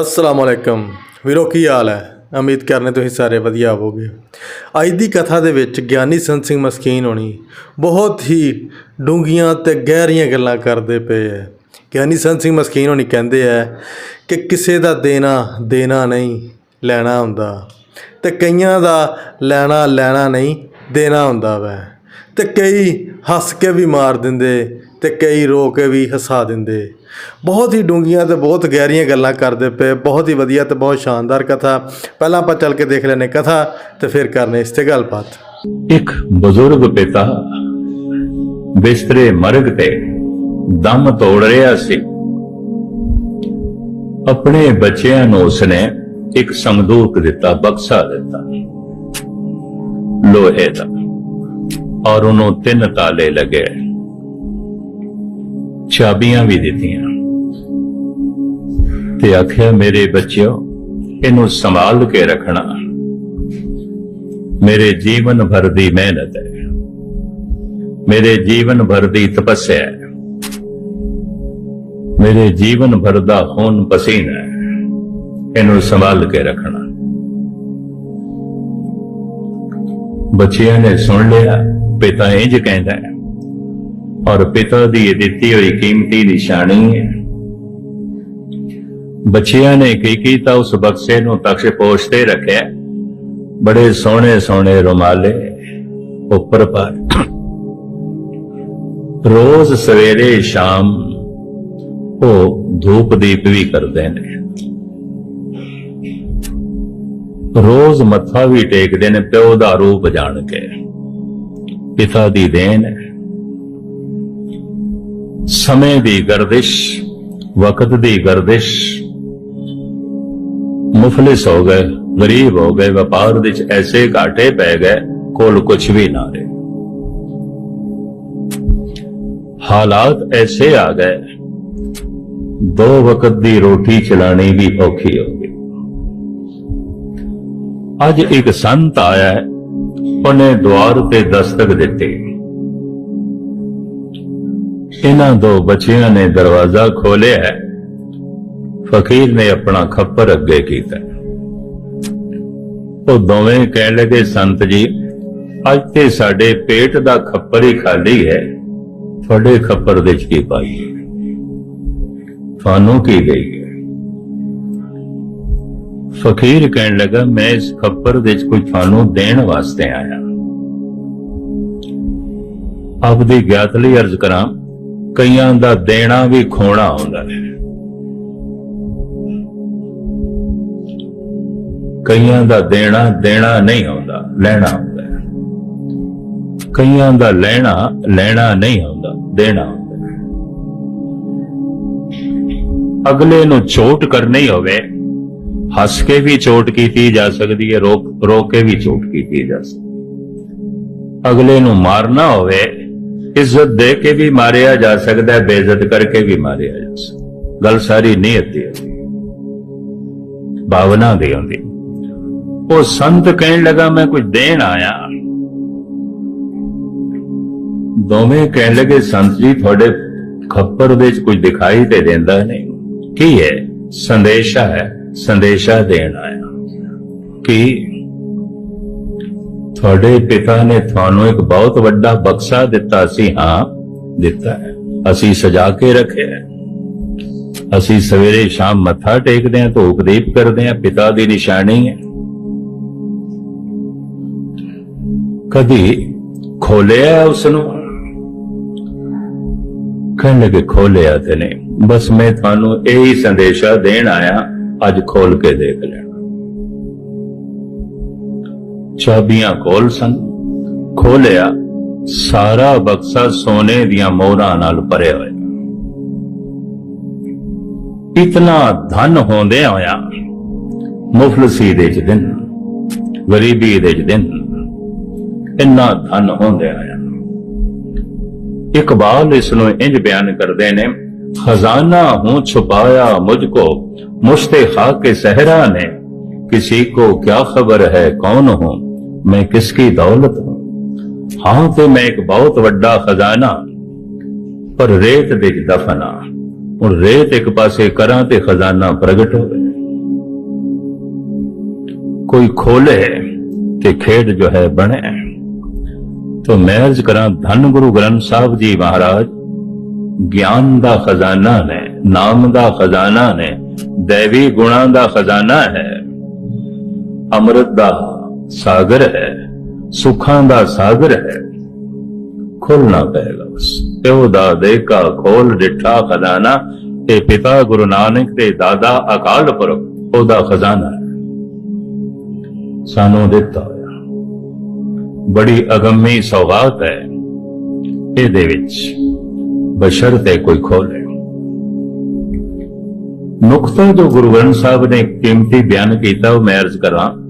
ਅਸਲਾਮ ਅਲੈਕਮ। ਵੀਰੋ, ਕੀ ਹਾਲ ਹੈ? ਉਮੀਦ ਕਰਨੇ ਤੁਸੀਂ ਸਾਰੇ ਵਧੀਆ ਹੋਵੋਗੇ। ਅੱਜ ਦੀ ਕਥਾ ਦੇ ਵਿੱਚ ਗਿਆਨੀ ਸੰਤ ਸਿੰਘ ਮਸਕੀਨ ਹੋਣੀ ਬਹੁਤ ਹੀ ਡੂੰਘੀਆਂ ਤੇ ਗਹਿਰੀਆਂ ਗੱਲਾਂ ਕਰਦੇ ਪਏ ਹੈ। ਗਿਆਨੀ ਸੰਤ ਸਿੰਘ ਮਸਕੀਨ ਹੋਣੀ ਕਹਿੰਦੇ ਹੈ ਕਿ ਕਿਸੇ ਦਾ ਦੇਣਾ ਦੇਣਾ ਨਹੀਂ, ਲੈਣਾ ਹੁੰਦਾ। ਤੇ ਕਈਆਂ ਦਾ ਲੈਣਾ ਲੈਣਾ ਨਹੀਂ, ਦੇਣਾ ਹੁੰਦਾ ਵੈ। ਤੇ ਕਈ ਹੱਸ ਕੇ ਵੀ ਮਾਰ ਦਿੰਦੇ ਤੇ ਕਈ ਰੋ ਕੇ ਵੀ ਹਸਾ ਦਿੰਦੇ। ਬਹੁਤ ਹੀ ਡੂੰਘੀਆਂ ਤੇ ਬਹੁਤ ਗਹਿਰੀਆਂ ਗੱਲਾਂ ਕਰਦੇ ਪਏ। ਬਹੁਤ ਹੀ ਵਧੀਆ ਤੇ ਬਹੁਤ ਸ਼ਾਨਦਾਰ ਕਥਾ। ਪਹਿਲਾਂ ਆਪਾਂ ਚੱਲ ਕੇ ਦੇਖ ਲੈਨੇ ਕਥਾ ਤੇ ਫਿਰ ਕਰਨੇ ਇਸ ਤੇ ਗੱਲਬਾਤ। ਇੱਕ ਬਜ਼ੁਰਗ ਪਿਤਾ ਬਿਸਤਰੇ ਮਰਗ ਤੇ ਦਮ ਤੋੜ ਰਿਹਾ ਸੀ। ਆਪਣੇ ਬੱਚਿਆਂ ਨੂੰ ਉਸਨੇ ਇੱਕ ਸੰਦੂਕ ਦਿੱਤਾ, ਬਕਸਾ ਦਿੱਤਾ। ਲੋਹੇ ਦਾ। ਔਰ ਉਹਨੂੰ ਤਿੰਨ ਤਾਲੇ ਲੱਗੇ। ਚਾਬੀਆਂ ਵੀ ਦਿੱਤੀਆਂ। ਤੇ ਆਖਿਆ, ਮੇਰੇ ਬੱਚਿਓ, ਇਹਨੂੰ ਸੰਭਾਲ ਕੇ ਰੱਖਣਾ। ਮੇਰੇ ਜੀਵਨ ਭਰ ਦੀ ਮਿਹਨਤ ਹੈ। ਮੇਰੇ ਜੀਵਨ ਭਰ ਦੀ ਤਪੱਸਿਆ ਹੈ। ਮੇਰੇ ਜੀਵਨ ਭਰ ਦਾ ਖੂਨ ਪਸੀਨਾ ਹੈ। ਇਹਨੂੰ ਸੰਭਾਲ ਕੇ ਰੱਖਣਾ। ਬੱਚਿਆਂ ਨੇ ਸੁਣ ਲਿਆ, ਪਿਤਾ ਇੰਜ ਕਹਿੰਦਾ ਹੈ ਔਰ ਪਿਤਾ ਦੀ ਦਿੱਤੀ ਹੋਈ ਕੀਮਤੀ ਨਿਸ਼ਾਨੀ ਹੈ। ਬੱਚਿਆਂ ਨੇ ਕੀ ਕੀਤਾ? ਉਸ ਬਕਸੇ ਨੂੰ ਤਖਸ਼ ਪੋਸ਼ ਤੇ ਰੱਖਿਆ। ਬੜੇ ਸੋਹਣੇ ਸੋਹਣੇ ਰੁਮਾਲੇ ਉੱਪਰ ਪਾ ਰੋਜ਼ ਸਵੇਰੇ ਸ਼ਾਮ ਉਹ ਧੂਪ ਦੀਪ ਵੀ ਕਰਦੇ ਨੇ। ਰੋਜ਼ ਮੱਥਾ ਵੀ ਟੇਕਦੇ ਨੇ ਪਿਓ ਦਾ ਰੂਪ ਜਾਣ ਕੇ। ਪਿਤਾ ਦੀ ਦੇਣ ਹੈ। ਸਮੇਂ ਦੀ ਗਰਦਿਸ਼, ਵਕਤ ਦੀ ਗਰਦਿਸ਼। ਮੁਫਲਿਸ ਹੋ ਗਏ, ਗਰੀਬ ਹੋ ਗਏ, ਵਪਾਰ ਵਿੱਚ ਐਸੇ ਘਾਟੇ ਪੈ ਗਏ, ਕੋਲ ਕੁਝ ਵੀ ਨਾ ਰਹੇ। ਹਾਲਾਤ ਐਸੇ ਆ ਗਏ, ਦੋ ਵਕਤ ਦੀ ਰੋਟੀ ਚਲਾਣੀ ਵੀ ਔਖੀ ਹੋ ਗਈ। ਅੱਜ ਇੱਕ ਸੰਤ ਆਇਆ, ਉਹਨੇ ਦੁਆਰ ਤੇ ਦਸਤਕ ਦਿੱਤੀ। ਇਹਨਾਂ ਦੋ ਬੱਚਿਆਂ ਨੇ ਦਰਵਾਜ਼ਾ ਖੋਲਿਆ ਹੈ। ਫਕੀਰ ਨੇ ਆਪਣਾ ਖੱਪਰ ਅੱਗੇ ਕੀਤਾ। ਉਹ ਦੋਵੇਂ ਕਹਿਣ ਲੱਗੇ, ਸੰਤ ਜੀ, ਅੱਜ ਤੇ ਸਾਡੇ ਪੇਟ ਦਾ ਖੱਪਰ ਹੀ ਖਾਲੀ ਹੈ। ਤੁਹਾਡੇ ਖੱਪਰ ਦੇ ਕੀ ਪਾਈਏ ਤੁਹਾਨੂੰ ਕੀ ਦੇਈਏ ਫਕੀਰ ਕਹਿਣ ਲੱਗਾ, ਮੈਂ ਇਸ ਖੱਪਰ ਦੇ ਚ ਕੁਝ ਤੁਹਾਨੂੰ ਦੇਣ ਵਾਸਤੇ ਆਇਆ। ਆਪ ਦੀ ਗਿਆਤ ਲਈ ਅਰਜ਼ ਕਰਾਂ ਕਈਆਂ ਦਾ ਦੇਣਾ ਵੀ ਖੋਣਾ ਹੁੰਦਾ ਹੈ। ਕਈਆਂ ਦਾ ਦੇਣਾ ਦੇਣਾ ਨਹੀਂ ਹੁੰਦਾ ਲੈਣਾ ਹੁੰਦਾ ਹੈ। ਕਈਆਂ ਦਾ ਲੈਣਾ ਲੈਣਾ ਨਹੀਂ ਹੁੰਦਾ ਦੇਣਾ ਹੁੰਦਾ ਅਗਲੇ ਨੂੰ ਚੋਟ ਕਰਨੀ ਹੋਵੇ, ਹੱਸ ਕੇ ਵੀ ਚੋਟ ਕੀਤੀ ਜਾ ਸਕਦੀ ਹੈ ਰੋਕ ਰੋ ਕੇ ਵੀ ਚੋਟ ਕੀਤੀ ਜਾ ਸਕਦੀ ਅਗਲੇ ਨੂੰ ਮਾਰਨਾ ਹੋਵੇ ਇੱਜ਼ਤ ਦੇ ਕੇ ਵੀ ਮਾਰਿਆ ਜਾ ਸਕਦਾ ਹੈ, ਬੇਇੱਜ਼ਤ ਕਰਕੇ ਵੀ ਮਾਰਿਆ ਜਾ ਸਕਦਾ ਗੱਲ ਸਾਰੀ ਨੀਅਤ ਦੀ ਹੁੰਦੀ ਭਾਵਨਾ ਦੀ ਹੁੰਦੀ ਉਹ ਸੰਤ ਕਹਿਣ ਲੱਗਾ, ਮੈਂ ਕੁਝ ਦੇਣ ਆਇਆ ਦੋਵੇਂ ਕਹਿਣ ਲੱਗੇ, ਸੰਤ ਜੀ, ਤੁਹਾਡੇ ਖੱਪਰ ਦੇ ਵਿੱਚ ਕੁਝ ਦਿਖਾਈ ਤੇ ਦਿੰਦਾ ਨਹੀਂ। ਕੀ ਹੈ? ਸੰਦੇਸ਼ਾ ਹੈ। ਸੰਦੇਸ਼ਾ ਦੇਣ ਆਇਆ ਕਿ ਤੁਹਾਡੇ ਪਿਤਾ ਨੇ ਤੁਹਾਨੂੰ ਇੱਕ ਬਹੁਤ ਵੱਡਾ ਬਕਸਾ ਦਿੱਤਾ ਸੀ, ਹਾਂ, ਦਿੱਤਾ ਹੈ। ਅਸੀਂ ਸਜਾ ਕੇ ਰੱਖਿਆ ਹੈ। ਅਸੀਂ ਸਵੇਰੇ ਸ਼ਾਮ ਮੱਥਾ ਟੇਕਦੇ ਹਾਂ, ਧੂਪ ਦੀਪ ਕਰਦੇ ਹਾਂ, ਪਿਤਾ ਦੀ ਨਿਸ਼ਾਨੀ ਹੈ। ਕਦੀ ਖੋਲਿਆ ਉਸ ਨੂੰ ਕਹਿਣ ਲੱਗੇ ਖੋਲਿਆ ਤੇ ਨਹੀਂ। ਬਸ ਮੈਂ ਤੁਹਾਨੂੰ ਇਹੀ ਸੰਦੇਸ਼ਾ ਦੇਣ ਆਇਆ, ਅੱਜ ਖੋਲ ਕੇ ਦੇਖ ਲੈਣਾ। ਚਾਬੀਆਂ ਕੋਲ ਸਨ ਖੋਲਿਆ ਸਾਰਾ ਬਕਸਾ ਸੋਨੇ ਦੀਆਂ ਮੋਹਰਾਂ ਨਾਲ ਭਰਿਆ ਹੋਇਆ ਇਤਨਾ ਧਨ ਹੁੰਦੇ ਹੋਇਆ ਮੁਫਲਸੀ ਦੇ ਚ ਦਿਨ ਗਰੀਬੀ ਦੇ ਚ ਦਿਨ ਇੰਨਾ ਧਨ ਹੁੰਦੇ ਆਇਆ ਇਕਬਾਲ ਇਸ ਨੂੰ ਇੰਜ ਬਿਆਨ ਕਰਦੇ ਨੇ ਖਜ਼ਾਨਾ ਹੂੰ ਛੁਪਾਇਆ ਮੁਝਕੋ ਮੁਸ਼ਤੇ ਖਾਕ ਕੇ सहरा ने किसी को क्या खबर है कौन हूं मैं किसकी दौलत हूं ਹਾਂ ਤੇ ਮੈਂ ਇੱਕ ਬਹੁਤ ਵੱਡਾ ਖਜ਼ਾਨਾ ਪਰ ਰੇਤ ਦੇ ਵਿੱਚ ਦਫਨ ਆ ਹੁਣ ਰੇਤ ਇੱਕ ਪਾਸੇ ਕਰਾਂ ਤੇ ਖਜ਼ਾਨਾ ਪ੍ਰਗਟ ਹੋਵੇ ਕੋਈ ਖੋਲੇ ਕਿ ਖੇਡ ਜੋ ਹੈ ਬਣੇ ਤੋ ਮੈਂ ਅਰਜ਼ ਕਰਾਂ ਧੰਨ ਗੁਰੂ ਗ੍ਰੰਥ ਸਾਹਿਬ ਜੀ ਮਹਾਰਾਜ ਗਿਆਨ ਦਾ ਖਜ਼ਾਨਾ ਨੇ ਨਾਮ ਦਾ ਖਜ਼ਾਨਾ ਨੇ ਦੇਵੀ ਗੁਣਾਂ ਦਾ ਖਜ਼ਾਨਾ ਹੈ ਅੰਮ੍ਰਿਤ ਦਾ ਸਾਗਰ ਹੈ, ਸੁੱਖਾਂ ਦਾ ਸਾਗਰ ਹੈ। ਖੋਲਣਾ ਪਏਗਾ ਬਸ ਪਿਓ ਦਾ ਦੇਖਾ ਖੋਲ ਡਿਠਾ ਖਜ਼ਾਨਾ, ਤੇ ਪਿਤਾ ਗੁਰੂ ਨਾਨਕ ਤੇ ਦਾਦਾ ਅਕਾਲ ਪੁਰਖ, ਉਹਦਾ ਖਜ਼ਾਨਾ ਸਾਨੂੰ ਦਿੱਤਾ ਹੋਇਆ। ਬੜੀ ਅਗੰਮੀ ਸੌਗਾਤ ਹੈ। ਇਹਦੇ ਵਿੱਚ ਬਸ਼ਰ ਤੇ ਕੋਈ ਖੋਲੇ ਨੁਕਤਾ ਜੋ ਗੁਰੂ ਗ੍ਰੰਥ ਸਾਹਿਬ ਨੇ ਕੀਮਤੀ ਬਿਆਨ ਕੀਤਾ, ਉਹ ਮੈਂ ਅਰਜ਼ ਕਰਾਂ।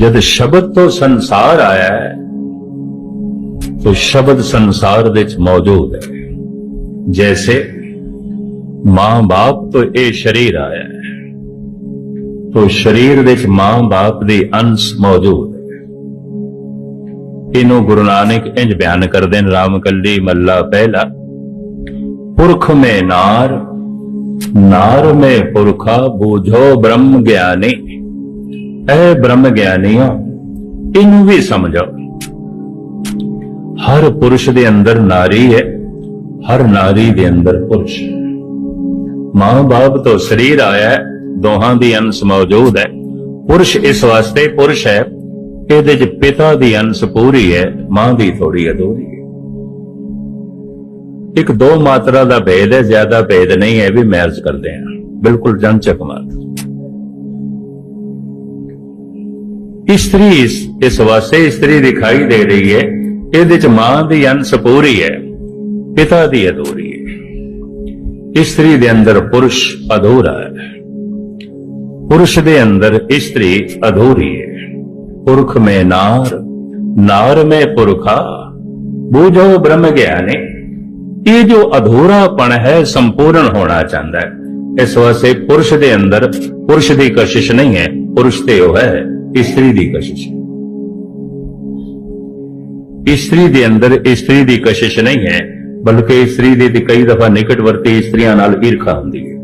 ਜਦ ਸ਼ਬਦ ਤੋਂ ਸੰਸਾਰ ਆਇਆ ਹੈ तो शब्द संसार ਵਿੱਚ ਮੌਜੂਦ ਹੈ ਜੈਸੇ ਮਾਂ ਬਾਪ ਤੋਂ ਇਹ ਸ਼ਰੀਰ ਆਇਆ ਹੈ ਤੋ ਸ਼ਰੀਰ ਵਿੱਚ ਮਾਂ ਬਾਪ ਦੇ ਅੰਸ਼ ਮੌਜੂਦ ਹੈ ਇਹਨੂੰ ਗੁਰੂ ਨਾਨਕ ਇੰਜ ਬਿਆਨ ਕਰਦੇ ਨੇ ਰਾਮ ਕੱਲੀ ਮੱਲਾ ਪਹਿਲਾ ਪੁਰਖ ਮੇ ਨਾਰ ਨਾਰ ਮੇ ਪੁਰਖਾ ਬੂਝੋ ਬ੍ਰਹਮ ਗਿਆਨੀ ਇਹ ਬ੍ਰਹਮ ਗਿਆਨੀ ਗਿਆਨੀਓ ਇਹਨੂੰ ਵੀ ਸਮਝੋ ਹਰ ਪੁਰਸ਼ ਦੇ ਅੰਦਰ ਨਾਰੀ ਹੈ, ਹਰ ਨਾਰੀ ਦੇ ਅੰਦਰ ਪੁਰਸ਼। ਮਾਂ-ਬਾਪ ਤੋਂ ਸਰੀਰ ਆਇਆ ਹੈ, ਦੋਹਾਂ ਦੀ ਅੰਸ਼ ਮੌਜੂਦ ਹੈ। ਪੁਰਸ਼ ਇਸ ਵਾਸਤੇ ਪੁਰਸ਼ ਹੈ, ਇਹਦੇ ਚ ਪਿਤਾ ਦੀ ਅੰਸ਼ ਪੂਰੀ ਹੈ, ਮਾਂ ਦੀ ਥੋੜੀ ਅਧੂਰੀ ਹੈ। ਇੱਕ ਦੋ ਮਾਤਰਾ ਦਾ ਭੇਦ ਹੈ, ਜ਼ਿਆਦਾ ਭੇਦ ਨਹੀਂ ਹੈ ਵੀ ਮੈਰਜ ਕਰਦੇ ਹਾਂ। ਬਿਲਕੁਲ ਜਨਚਕ ਮਾਤਰਾ। ਇਸਤਰੀ ਇਸ ਵਾਸਤੇ ਇਸਤਰੀ ਦਿਖਾਈ ਦੇ ਰਹੀ ਹੈ। ਇਹਦੇ ਚ ਮਾਂ ਦੀ ਅੰਸ਼ ਪੂਰੀ ਹੈ, ਪਿਤਾ ਦੀ ਅਧੂਰੀ ਹੈ। ਇਸਤਰੀ ਦੇ ਅੰਦਰ ਪੁਰਸ਼ ਅਧੂਰਾ ਹੈ। ਪੁਰਸ਼ ਦੇ ਅੰਦਰ ਇਸਤਰੀ ਅਧੂਰੀ ਹੈ। ਪੁਰਖ ਮੇ ਨਾਰ ਨਾਰ ਮੇ ਪੁਰਖਾ, ਬੂਝੋ ਬ੍ਰਹਮ ਗਿਆਨੀ। ਇਹ ਜੋ ਅਧੂਰਾਪਣ ਹੈ, ਸੰਪੂਰਨ ਹੋਣਾ ਚਾਹੁੰਦਾ ਹੈ। ਇਸ ਵਾਸਤੇ ਪੁਰਸ਼ ਦੇ ਅੰਦਰ ਪੁਰਸ਼ ਦੀ ਕਸ਼ਿਸ਼ ਨਹੀਂ ਹੈ, ਪੁਰਸ਼ ਤੇ ਉਹ ਹੈ। ਇਸਤਰੀ ਦੀ ਕਸ਼ਿਸ਼। ਇਸਤਰੀ ਦੇ ਅੰਦਰ ਇਸਤਰੀ ਦੀ ਕਸ਼ਿਸ਼ ਨਹੀਂ ਹੈ, ਬਲਕਿ ਇਸਤਰੀ ਦੀ ਤੇ ਕਈ ਦਫਾ ਨਿਕਟਵਰਤੀ ਇਸਤਰੀਆਂ ਨਾਲ ਈਰਖਾ ਹੁੰਦੀ ਹੈ।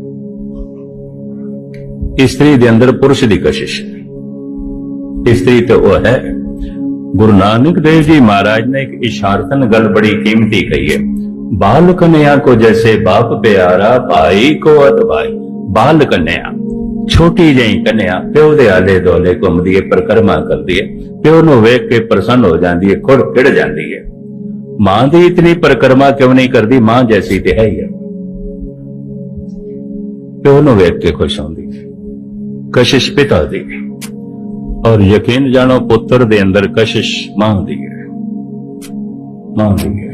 ਇਸਤਰੀ ਦੇ ਅੰਦਰ ਪੁਰਸ਼ ਦੀ ਕਸ਼ਿਸ਼। ਇਸਤਰੀ ਤੇ ਉਹ ਹੈ। ਗੁਰੂ ਨਾਨਕ ਦੇਵ ਜੀ ਮਹਾਰਾਜ ਨੇ ਇੱਕ ਇਸ਼ਾਰਤਨ ਗੱਲ ਬੜੀ ਕੀਮਤੀ ਕਹੀ ਹੈ। ਬਾਲ ਕਨਿਆ ਕੋ ਜੈਸੇ ਬਾਪ ਪਿਆਰਾ, ਭਾਈ ਕੋ ਅਤ ਬਾਲ ਕਨਿਆ ਛੋਟੀ ਜਿਹੀ ਕਨਿਆ ਪਿਓ ਦੇ ਆਲੇ ਦੋਲੇ ਘੁੰਮਦੀ ਹੈ, ਪਰਕਰਮਾ ਕਰਦੀ ਹੈ। ਪਿਓ ਨੂੰ ਵੇਖ ਕੇ ਪ੍ਰਸੰਨ ਹੋ ਜਾਂਦੀ ਹੈ, ਖੁੜ ਖਿੜ ਜਾਂਦੀ ਹੈ। ਮਾਂ ਦੀ ਇਤਨੀ ਪਰਕਰਮਾ ਕਿਉਂ ਨਹੀਂ ਕਰਦੀ? ਮਾਂ ਜੈਸੀ ਤੇ ਹੈ ਹੀ ਹੈ। ਪਿਓ ਨੂੰ ਵੇਖ ਕੇ ਖੁਸ਼ ਹੁੰਦੀ ਹੈ। ਕਸ਼ਿਸ਼ ਪਿਤਾ ਦੀ ਔਰ ਯਕੀਨ ਜਾਣੋ, ਪੁੱਤਰ ਦੇ ਅੰਦਰ ਕਸ਼ਿਸ਼ ਮਾਂ ਦੀ ਹੈ। ਮਾਂ ਦੀ ਹੈ।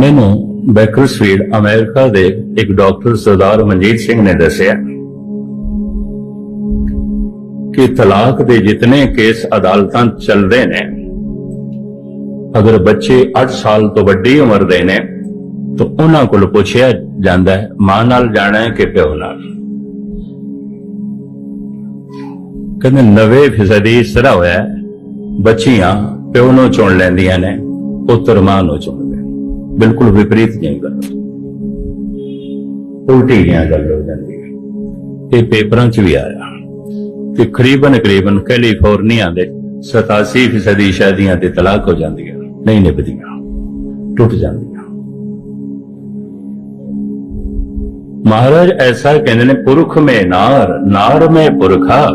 ਮੈਨੂੰ ਬੈਕਰਸਫੀਲਡ ਅਮਰੀਕਾ ਦੇ ਇੱਕ ਡਾਕਟਰ ਸਰਦਾਰ ਮਨਜੀਤ ਸਿੰਘ ਨੇ ਦੱਸਿਆ ਕਿ ਤਲਾਕ ਦੇ ਜਿਤਨੇ ਕੇਸ ਅਦਾਲਤਾਂ ਚੱਲਦੇ ਨੇ, ਅਗਰ ਬੱਚੇ 8 ਸਾਲ ਤੋਂ ਵੱਡੀ ਉਮਰ ਦੇ ਨੇ, ਤਾਂ ਉਹਨਾਂ ਕੋਲ ਪੁੱਛਿਆ ਜਾਂਦਾ ਹੈ, ਮਾਂ ਨਾਲ ਜਾਣਾ ਹੈ ਕਿ ਪਿਓ ਨਾਲ? ਕਹਿੰਦੇ 90% ਇਸ ਤਰ੍ਹਾਂ ਹੋਇਆ ਬੱਚੀਆਂ ਪਿਓ ਨੂੰ ਚੁਣ ਲੈਂਦੀਆਂ ਨੇ, ਪੁੱਤਰ ਮਾਂ ਨੂੰ ਚੁਣ ਬਿਲਕੁਲ ਵਿਪਰੀਤ ਜਿਹੀ ਗੱਲ ਉਲਟੀ ਜਿਹਾ ਗੱਲ ਹੋ ਜਾਂਦੀ ਹੈ ਇਹ ਪੇਪਰਾਂ 'ਚ ਵੀ ਆਇਆ ਕਿ ਕਰੀਬਨ ਕਰੀਬਨ ਕੈਲੀਫੋਰਨੀਆ ਦੇ 87% ਸ਼ਾਦੀਆਂ ਤੇ ਤਲਾਕ ਹੋ ਜਾਂਦੀਆਂ। ਨਹੀਂ ਨਿਭਦੀਆਂ। ਟੁੱਟ ਜਾਂਦੀਆਂ। ਮਹਾਰਾਜ ਐਸਾ ਕਹਿੰਦੇ ਨੇ, ਪੁਰਖ ਮੇ ਨਾਰ ਨਾਰ ਮੇ ਪੁਰਖਾ,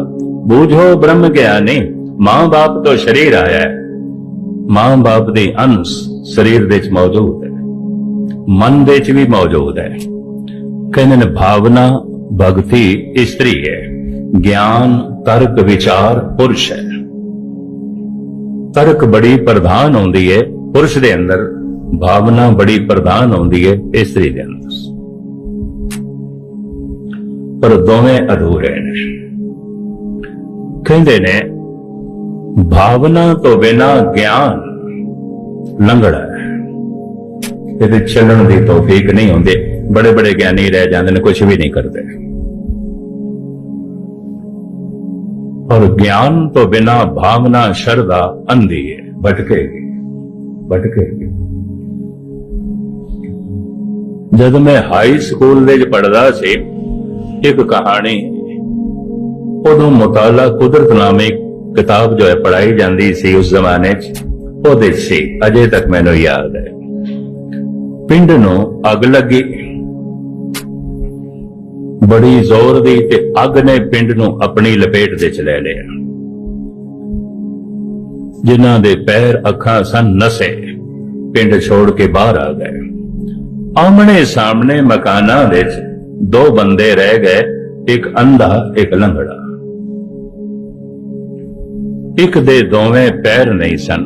ਬੂਝੋ ਬ੍ਰਹਮ ਗਿਆਨੀ ਮਾਂ ਬਾਪ ਤੋਂ ਸ਼ਰੀਰ ਆਇਆ ਹੈ। ਮਾਂ ਬਾਪ ਦੇ ਅੰਸ਼ ਸਰੀਰ ਦੇ ਵਿੱਚ ਮੌਜੂਦ ਹੈ। ਮਨ ਦੇ ਵਿੱਚ ਵੀ ਮੌਜੂਦ ਹੈ। ਕਹਿੰਦੇ ਨੇ, ਭਾਵਨਾ, ਭਗਤੀ ਇਸਤਰੀ ਹੈ। ਗਿਆਨ, ਤਰਕ, ਵਿਚਾਰ, ਪੁਰਸ਼ ਹੈ। ਤਰਕ ਬੜੀ ਪ੍ਰਧਾਨ ਹੁੰਦੀ ਹੈ, ਪੁਰਸ਼ ਦੇ ਅੰਦਰ। ਭਾਵਨਾ ਬੜੀ ਪ੍ਰਧਾਨ ਹੁੰਦੀ ਹੈ, ਇਸਤਰੀ ਦੇ ਅੰਦਰ। ਪਰ ਦੋਵੇਂ ਅਧੂਰੇ ਨੇ। ਕਹਿੰਦੇ ਨੇ, ਭਾਵਨਾ ਤੋਂ ਬਿਨਾ ਗਿਆਨ ਲੰਗੜਾ ਹੈ। ਇਹਦੇ ਚੱਲਣ ਦੀ ਤੌਫੀਕ ਨਹੀਂ ਹੁੰਦੀ। ਬੜੇ ਬੜੇ ਗਿਆਨੀ ਰਹਿ ਜਾਂਦੇ ਨੇ ਕੁਝ ਵੀ ਨਹੀਂ ਕਰਦੇ। ਔਰ ਗਿਆਨ ਤੋਂ ਬਿਨਾ ਭਾਵਨਾ, ਸ਼ਰਧਾ ਅੰਧੀ ਹੈ ਭਟਕੇਗੀ ਭਟਕੇਗੀ ਜਦ ਮੈਂ ਹਾਈ ਸਕੂਲ ਦੇ ਵਿੱਚ ਪੜਦਾ ਸੀ, ਇੱਕ ਕਹਾਣੀ, ਉਦੋਂ ਮੁਤਾਲਾ ਕੁਦਰਤ ਨਾਮੇ ਕਿਤਾਬ ਜੋ ਹੈ ਪੜਾਈ ਜਾਂਦੀ ਸੀ ਉਸ ਜ਼ਮਾਨੇ 'ਚ, ਉਹਦੇ ਸੀ, ਅਜੇ ਤੱਕ ਮੈਨੂੰ ਯਾਦ ਹੈ। ਪਿੰਡ ਨੂੰ ਅੱਗ ਲੱਗੀ। ਬੜੀ ਜ਼ੋਰ ਦੀ ਤੇ ਅੱਗ ਨੇ ਪਿੰਡ ਨੂੰ ਆਪਣੀ ਲਪੇਟ ਵਿੱਚ ਲੈ ਲਿਆ। ਜਿਨ੍ਹਾਂ ਦੇ ਪੈਰ ਅੱਖਾਂ ਸਨ ਨਸੇ, ਪਿੰਡ ਛੋੜ ਕੇ ਬਾਹਰ ਆ ਗਏ। ਆਮਣੇ ਸਾਹਮਣੇ ਮਕਾਨਾਂ ਵਿੱਚ ਦੋ ਬੰਦੇ ਰਹਿ ਗਏ, ਇੱਕ ਅੰਧਾ, ਇੱਕ ਲੰਗੜਾ ਇੱਕ ਦੇ ਦੋਵੇਂ ਪੈਰ ਨਹੀਂ ਸਨ,